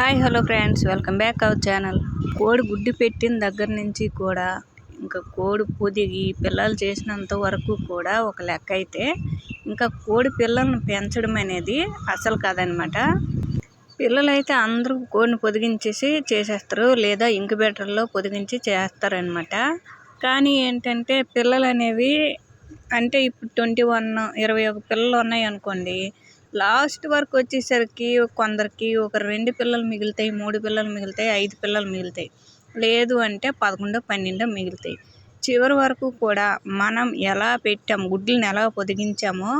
Hi hello friends. Welcome back our channel. కోడి గుడ్డు పెట్టిన దగ్గర నుంచి కూడా ఇంకా కోడి పొదిగి పిల్లలు చేసినంత వరకు కూడా ఒక లెక్క అయితే ఇంకా కోడి పిల్లల్ని పెంచడం అనేది అసలు కాదనమాట. పిల్లలు అయితే అందరూ కోడిని పొదిగించేసి చేసేస్తారు లేదా ఇంక్యుబేటర్లో పొదిగించి చేస్తారనమాట. కానీ ఏంటంటే పిల్లలు అనేవి అంటే ఇప్పుడు ట్వంటీ వన్ ఇరవై ఒక పిల్లలు ఉన్నాయి అనుకోండి లాస్ట్ వరకు వచ్చేసరికి కొందరికి ఒక రెండు పిల్లలు మిగులుతాయి మూడు పిల్లలు మిగులుతాయి ఐదు పిల్లలు మిగులుతాయి. లేదు అంటే పదకొండు పన్నెండు మిగులుతాయి. చివరి వరకు కూడా మనం ఎలా పెట్టాము గుడ్లను ఎలా పొదిగించామో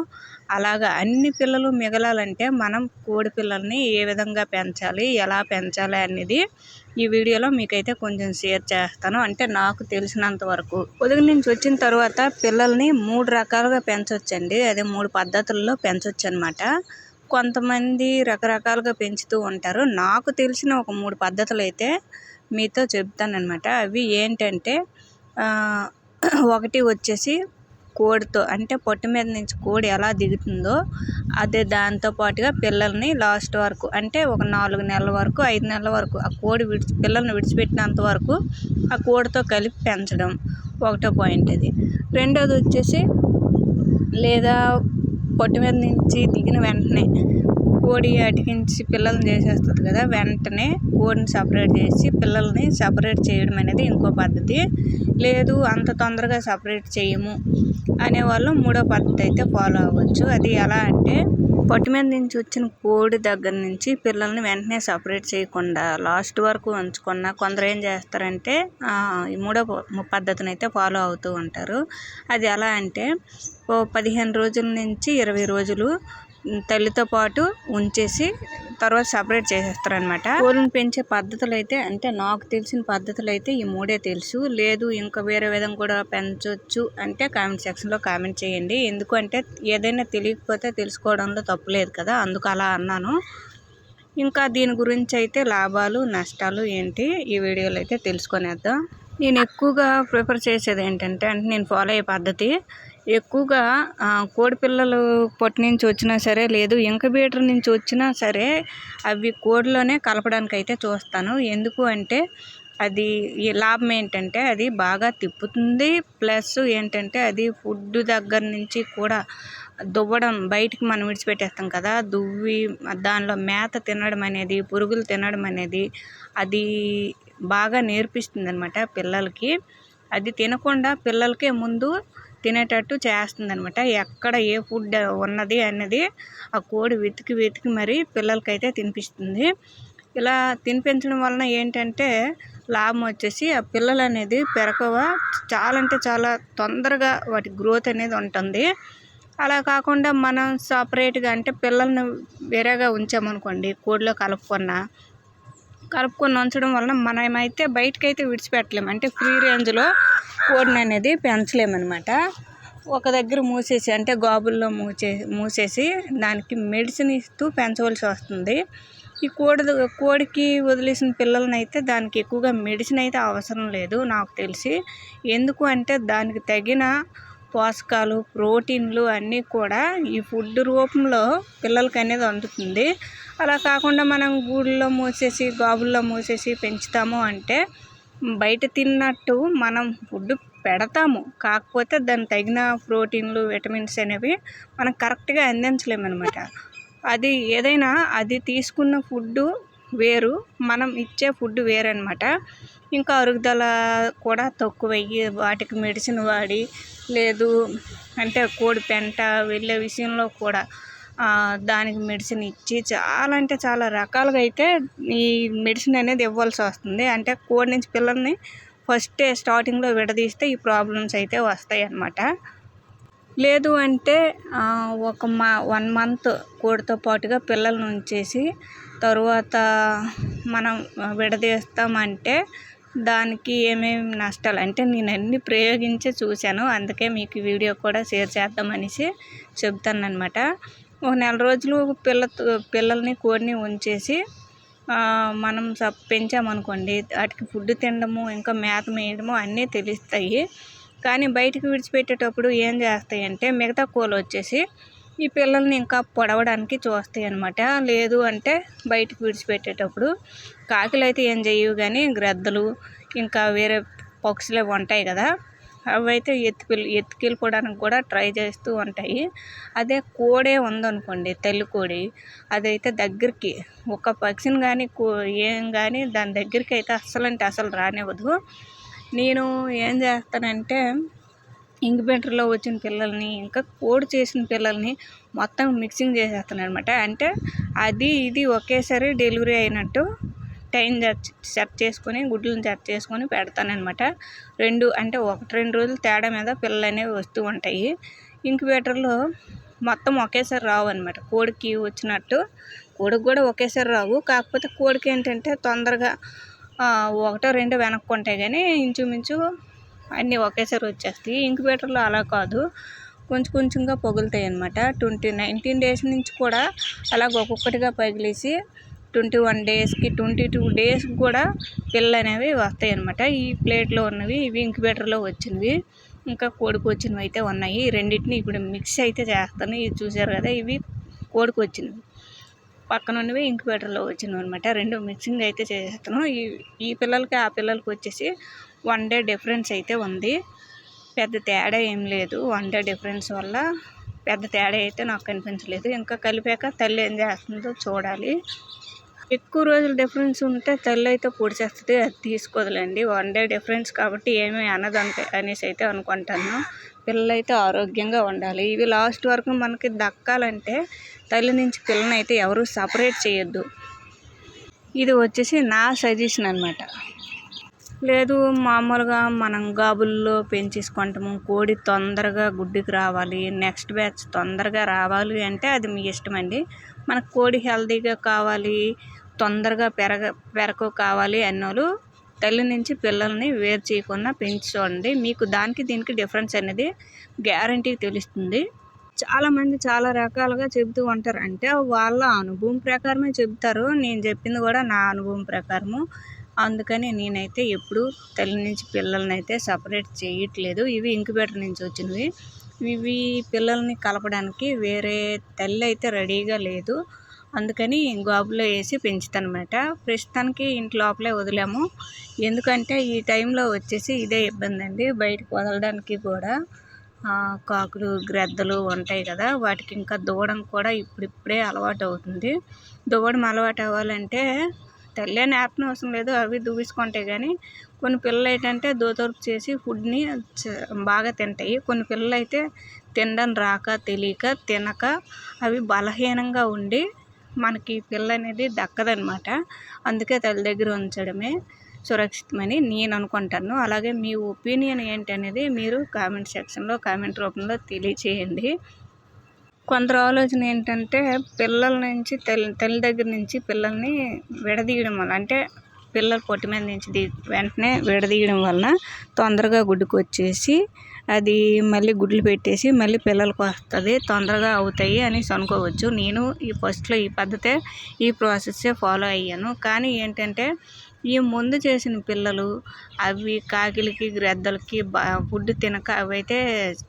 అలాగా అన్ని పిల్లలు మిగలాలంటే మనం కోడి పిల్లల్ని ఏ విధంగా పెంచాలి ఎలా పెంచాలి అనేది ఈ వీడియోలో మీకైతే కొంచెం షేర్ చేస్తాను. అంటే నాకు తెలిసినంత వరకు పొదుగు నుంచి వచ్చిన తర్వాత పిల్లల్ని మూడు రకాలుగా పెంచవచ్చండి అదే మూడు పద్ధతుల్లో పెంచవచ్చు అనమాట కొంతమంది రకరకాలుగా పెంచుతూ ఉంటారు. నాకు తెలిసిన ఒక మూడు పద్ధతులు అయితే మీతో చెప్తానమాట అవి ఏంటంటే ఒకటి వచ్చేసి కోడితో అంటే పొట్టు మీద నుంచి కోడి ఎలా దిగుతుందో అదే దాంతో పాటుగా పిల్లల్ని లాస్ట్ వరకు అంటే ఒక నాలుగు నెలల వరకు ఐదు నెలల వరకు ఆ కోడి విడిచి పిల్లల్ని విడిచిపెట్టినంత వరకు ఆ కోడితో కలిపి పెంచడం ఒకటో పాయింట్ అది. రెండోది వచ్చేసి లేదా పొట్టు మీద నుంచి దిగిన వెంటనే కోడి అటికించి పిల్లల్ని చేసేస్తుంది కదా వెంటనే కోడిని సపరేట్ చేసి పిల్లల్ని సపరేట్ చేయడం అనేది ఇంకో పద్ధతి. లేదు అంత తొందరగా సపరేట్ చేయము. అనేవాళ్ళు మూడో పద్ధతి అయితే ఫాలో అవ్వచ్చు. అది ఎలా అంటే పొట్టి మీద నుంచి వచ్చిన కోడి దగ్గర నుంచి పిల్లల్ని వెంటనే సపరేట్ చేయకుండా లాస్ట్ వరకు ఉంచకుండా కొందరు ఏం చేస్తారంటే ఈ మూడో పద్ధతిని అయితే ఫాలో అవుతూ ఉంటారు. అది ఎలా అంటే ఓ పదిహేను రోజుల నుంచి ఇరవై రోజులు తల్లితో పాటు ఉంచేసి తర్వాత సపరేట్ చేసేస్తారనమాట కోళ్ళని పెంచే పద్ధతులు అయితే అంటే నాకు తెలిసిన పద్ధతులు అయితే ఈ మూడే తెలుసు. లేదు ఇంకా వేరే విధంగా కూడా పెంచవచ్చు అంటే కామెంట్ సెక్షన్లో కామెంట్ చేయండి. ఎందుకంటే ఏదైనా తెలియకపోతే తెలుసుకోవడంలో తప్పు చెప్పలేదు కదా అందుకు అలా అన్నాను. ఇంకా దీని గురించి అయితే లాభాలు నష్టాలు ఏంటి ఈ వీడియోలో అయితే తెలుసుకునేద్దాం. నేను ఎక్కువగా ప్రిఫర్ చేసేది ఏంటంటే అంటే నేను ఫాలో అయ్యే పద్ధతి ఎక్కువగా కోడి పిల్లలు పొట్టి నుంచి వచ్చినా సరే లేదు ఇంకబీటర్ నుంచి వచ్చినా సరే అవి కోడిలోనే కలపడానికి అయితే చూస్తాను. ఎందుకు అంటే అది లాభం ఏంటంటే అది బాగా తిప్పుతుంది. ప్లస్ ఏంటంటే అది ఫుడ్ దగ్గర నుంచి కూడా దువ్వడం బయటికి మనం విడిచిపెట్టేస్తాం కదా దువ్వి దానిలో మేత తినడం అనేది పురుగులు తినడం అనేది అది బాగా నేర్పిస్తుంది అనమాట పిల్లలకి. అది తినకుండా పిల్లలకే ముందు తినేటట్టు చేస్తుంది అనమాట ఎక్కడ ఏ ఫుడ్ ఉన్నది అనేది ఆ కోడి వెతికి వెతికి మరి పిల్లలకైతే తినిపిస్తుంది. ఇలా తినిపించడం వలన ఏంటంటే లాభం వచ్చేసి ఆ పిల్లలు అనేది పెరకవ చాలా అంటే చాలా తొందరగా వాటి గ్రోత్ అనేది ఉంటుంది. అలా కాకుండా మనం సపరేట్గా అంటే పిల్లల్ని వేరేగా ఉంచామనుకోండి కోడిలో కలుపుకున్న కలుపుకొని ఉంచడం వలన మనమైతే బయటకైతే విడిచిపెట్టలేము అంటే ఫ్రీ రేంజ్లో కోడిని అనేది పెంచలేమన్నమాట. ఒక దగ్గర మూసేసి అంటే గాబుల్లో మూసే మూసేసి దానికి మెడిసిన్ ఇస్తూ పెంచవలసి వస్తుంది. ఈ కోడి కోడికి వదిలేసిన పిల్లలని అయితే దానికి ఎక్కువగా మెడిసిన్ అయితే అవసరం లేదు నాకు తెలిసి. ఎందుకు అంటే దానికి తగిన పోషకాలు ప్రోటీన్లు అన్నీ కూడా ఈ ఫుడ్ రూపంలో పిల్లలకి అనేది అందుతుంది. అలా కాకుండా మనం గూడుల్లో మూసేసి గాబుల్లో మూసేసి పెంచుతాము అంటే బయట తిన్నట్టు మనం ఫుడ్ పెడతాము. కాకపోతే దానికి తగిన ప్రోటీన్లు విటమిన్స్ అనేవి మనం కరెక్ట్గా అందించలేమన్నమాట. అది ఏదైనా అది తీసుకున్న ఫుడ్డు వేరు. మనం ఇచ్చే ఫుడ్ వేరనమాట ఇంకా అరుగుదల కూడా తక్కువయ్యి వాటికి మెడిసిన్ వాడి లేదు అంటే కోడి పెంట వెళ్ళే విషయంలో కూడా దానికి మెడిసిన్ ఇచ్చి చాలా అంటే చాలా రకాలుగా అయితే ఈ మెడిసిన్ అనేది ఇవ్వాల్సి వస్తుంది. అంటే కోడి నుంచి పిల్లల్ని ఫస్టే స్టార్టింగ్లో విడదీస్తే ఈ ప్రాబ్లమ్స్ అయితే వస్తాయి అన్నమాట లేదు అంటే ఒక మా వన్ మంత్ కోడితో పాటుగా పిల్లలను ఉంచేసి తరువాత మనం విడదీస్తామంటే దానికి ఏమేమి నష్టాలు? అంటే నేను అన్ని ప్రయోగించి చూశాను. అందుకే మీకు వీడియో కూడా షేర్ చేద్దామనేసి చెప్తాను అనమాట ఒక నెల రోజులు పిల్ల పిల్లల్ని కోడిని ఉంచేసి మనం పెంచామనుకోండి వాటికి ఫుడ్ తినడము ఇంకా మేత మేయడము అన్నీ తెలుస్తాయి. కానీ బయటకు విడిచిపెట్టేటప్పుడు ఏం చేస్తాయంటే మిగతా కోళ్ళు వచ్చేసి ఈ పిల్లల్ని ఇంకా పొడవడానికి చూస్తాయి అనమాట లేదు అంటే బయటకు విడిచిపెట్టేటప్పుడు కాకిలు అయితే ఏం చేయవు కానీ గ్రద్దలు ఇంకా వేరే పక్షులు ఉంటాయి కదా అవి అయితే ఎత్తుకెళ్ళి ఎత్తుకెళ్ళిపోవడానికి కూడా ట్రై చేస్తూ ఉంటాయి. అదే కోడే ఉందనుకోండి తల్లి కోడి అదైతే దగ్గరికి ఒక పక్షిని కానీ కో ఏం కానీ దాని దగ్గరికి అయితే అస్సలంటే అసలు రానివ్వదు. నేను ఏం చేస్తానంటే ఇంక్యుబేటర్లో వచ్చిన పిల్లల్ని ఇంకా కోడి చేసిన పిల్లల్ని మొత్తం మిక్సింగ్ చేసేస్తాను అనమాట అంటే అది ఇది ఒకేసారి డెలివరీ అయినట్టు టైం సెట్ చేసుకొని గుడ్లను సెట్ చేసుకొని పెడతానమాట రెండు అంటే ఒకటి రెండు రోజులు తేడా మీద పిల్లలు అనేవి వస్తూ ఉంటాయి. ఇంక్యుబేటర్లో మొత్తం ఒకేసారి రావు అనమాట కోడికి వచ్చినట్టు కోడికి కూడా ఒకేసారి రావు. కాకపోతే కోడికి ఏంటంటే తొందరగా ఒకటో రెండో వెనక్కి ఉంటాయి కానీ ఇంచుమించు అన్నీ ఒకేసారి వచ్చేస్తాయి. ఇంక్యుబేటర్లో అలా కాదు. కొంచెం కొంచెంగా పగులుతాయి అనమాట ట్వంటీ నైన్టీన్ డేస్ నుంచి కూడా అలాగ ఒక్కొక్కటిగా పగిలేసి ట్వంటీ వన్ డేస్కి ట్వంటీ టూ డేస్కి కూడా పిల్లలు అనేవి వస్తాయి అనమాట ఈ ప్లేట్లో ఉన్నవి ఇవి ఇంక్యుబేటర్లో వచ్చినవి. ఇంకా కోడికి వచ్చినవి అయితే ఉన్నాయి. రెండింటిని ఇప్పుడు మిక్స్ అయితే చేస్తాను. ఇది చూసారు కదా ఇవి కోడికి వచ్చినవి. పక్కన ఉన్నవి ఇంక్యుబేటర్లో వచ్చినవి అనమాట రెండు మిక్సింగ్ అయితే చేసేస్తాను ఈ ఈ పిల్లలకి ఆ పిల్లలకి వచ్చేసి వన్ డే డిఫరెన్స్ అయితే ఉంది. పెద్ద తేడా ఏం లేదు. వన్ డే డిఫరెన్స్ వల్ల పెద్ద తేడా అయితే నాకు కనిపించలేదు. ఇంకా కలిపాక తల్లి ఏం చేస్తుందో చూడాలి. ఎక్కువ రోజులు డిఫరెన్స్ ఉంటే తల్లి అయితే పొడిచేస్తుంది. అది తీసుకోదులేండి. వన్ డే డిఫరెన్స్ కాబట్టి ఏమీ అనదంతే అనేసి అయితే అనుకుంటాను. పిల్లలు అయితే ఆరోగ్యంగా ఉండాలి. ఇవి లాస్ట్ వరకు మనకి దక్కాలంటే తల్లి నుంచి పిల్లని అయితే ఎవరు సపరేట్ చేయొద్దు. ఇది వచ్చేసి నా సజెషన్ అనమాట లేదు మామూలుగా మనం గాబుల్లో పెంచేసుకుంటాము. కోడి తొందరగా గుడ్డుకి రావాలి. నెక్స్ట్ బ్యాచ్ తొందరగా రావాలి అంటే అది మీ ఇష్టం అండి. మనకు కోడి హెల్తీగా కావాలి తొందరగా పెరగ పెరకు కావాలి అన్నోళ్ళు తల్లి నుంచి పిల్లల్ని వేరు చేయకుండా పెంచుకోండి మీకు దానికి దీనికి డిఫరెన్స్ అనేది గ్యారంటీ తెలుస్తుంది. చాలామంది చాలా రకాలుగా చెబుతూ ఉంటారు. అంటే వాళ్ళ అనుభవం ప్రకారమే చెబుతారు. నేను చెప్పింది కూడా నా అనుభవం ప్రకారము. అందుకని నేనైతే ఎప్పుడు తల్లి నుంచి పిల్లల్ని అయితే సపరేట్ చేయట్లేదు. ఇవి ఇంక్యుబేటర్ నుంచి వచ్చినవి. ఇవి పిల్లల్ని కలపడానికి వేరే తల్లి అయితే రెడీగా లేదు. అందుకని గాబులో వేసి పెంచుతానమాట. ప్రస్తుతానికి ఇంటి లోపలే వదిలాము. ఎందుకంటే ఈ టైంలో వచ్చేసి ఇదే ఇబ్బంది అండి బయటకు వదలడానికి కూడా కాకులు గ్రద్దలు ఉంటాయి కదా వాటికి ఇంకా దూడం కూడా ఇప్పుడిప్పుడే అలవాటు అవుతుంది దూడం అలవాటు అవ్వాలంటే తల్లి అని అవసరం లేదు అవి దూసుకుంటాయి కానీ కొన్ని పిల్లలు ఏంటంటే దోతొరుపు చేసి ఫుడ్ని బాగా తింటాయి. కొన్ని పిల్లలు అయితే తినడం రాక తెలియక తినక అవి బలహీనంగా ఉండి మనకి పిల్ల అనేది దక్కదనమాట. అందుకే తల్లి దగ్గర ఉంచడమే సురక్షితమని నేను అనుకుంటాను. అలాగే మీ ఒపీనియన్ ఏంటి అనేది మీరు కామెంట్ సెక్షన్లో కామెంట్ రూపంలో తెలియచేయండి. కొందరు ఆలోచన ఏంటంటే పిల్లల నుంచి తల్లి తల్లి దగ్గర నుంచి పిల్లల్ని విడదీయడం వల్ల అంటే పిల్లల పొట్టి మీద నుంచి వెంటనే విడదీయడం వలన తొందరగా గుడ్డుకు వచ్చేసి అది మళ్ళీ గుడ్లు పెట్టేసి మళ్ళీ పిల్లలకు వస్తుంది తొందరగా అవుతాయి అనేసి అనుకోవచ్చు నేను ఈ ఫస్ట్లో ఈ పద్ధతే ఈ ప్రాసెస్సే ఫాలో అయ్యాను. కానీ ఏంటంటే ఈ ముందు చేసిన పిల్లలు అవి కాకిలకి గ్రద్దలకి బా ఫుడ్ తినక అవైతే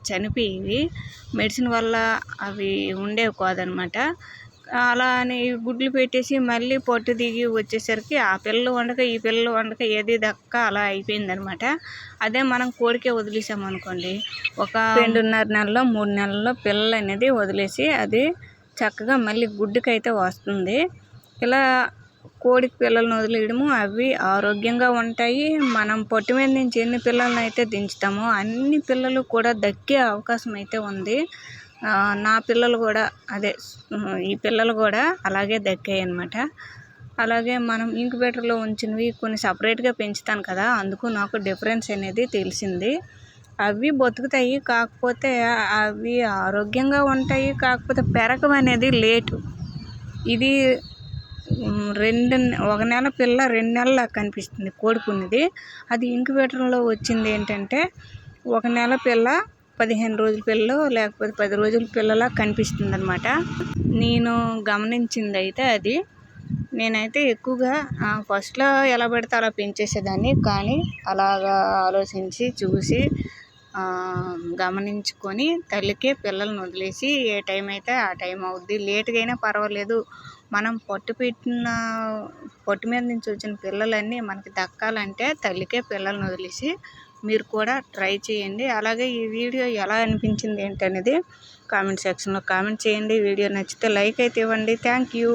చనిపోయేవి మెడిసిన్ వల్ల అవి ఉండేవి కాదనమాట. అలా అని గుడ్లు పెట్టేసి మళ్ళీ పొట్టు దిగి వచ్చేసరికి ఆ పిల్లలు వండక ఈ పిల్లలు వండక ఏది దక్క అలా అయిపోయిందనమాట అదే మనం కోడికే వదిలేసామనుకోండి ఒక రెండున్నర నెలలో మూడు నెలల్లో పిల్లలు అనేది వదిలేసి అది చక్కగా మళ్ళీ గుడ్డుకైతే వస్తుంది. ఇలా కోడికి పిల్లలను వదిలేయడము అవి ఆరోగ్యంగా ఉంటాయి. మనం పొట్టి మీద నుంచి ఎన్ని పిల్లలను అయితే దించుతామో అన్ని పిల్లలు కూడా దక్కే అవకాశం అయితే ఉంది. నా పిల్లలు కూడా అదే ఈ పిల్లలు కూడా అలాగే దక్కాయి అనమాట అలాగే మనం ఇంక్యుబేటర్లో ఉంచినవి కొన్ని సపరేట్గా పెంచుతాను కదా అందుకు నాకు డిఫరెన్స్ అనేది తెలిసింది. అవి బతుకుతాయి కాకపోతే అవి ఆరోగ్యంగా ఉంటాయి కాకపోతే పెరగం అనేది లేటు. ఇది రెండు ఒక నెల పిల్ల రెండు నెలల కనిపిస్తుంది కోడుకున్నది అది ఇంక్యుబేటర్లో వచ్చింది ఏంటంటే ఒక నెల పిల్ల పదిహేను రోజుల పిల్లలు లేకపోతే పది రోజుల పిల్లలా కనిపిస్తుంది అనమాట నేను గమనించింది అయితే అది. నేనైతే ఎక్కువగా ఫస్ట్లో ఎలా పెడితే అలా పెంచేసేదాన్ని. కానీ అలాగా ఆలోచించి చూసి గమనించుకొని తల్లికే పిల్లల్ని వదిలేసి ఏ టైం అయితే ఆ టైం అవుద్ది. లేట్గా అయినా పర్వాలేదు. మనం పొట్టు పెట్టిన పొట్టు మీద నుంచి వచ్చిన పిల్లలన్నీ మనకి దక్కాలంటే తల్లికే పిల్లల్ని వదిలేసి మీరు కూడా ట్రై చేయండి. అలాగే ఈ వీడియో ఎలా అనిపించింది ఏంటనేది కామెంట్ సెక్షన్లో కామెంట్ చేయండి. వీడియో నచ్చితే లైక్ అయితే ఇవ్వండి. Thank you.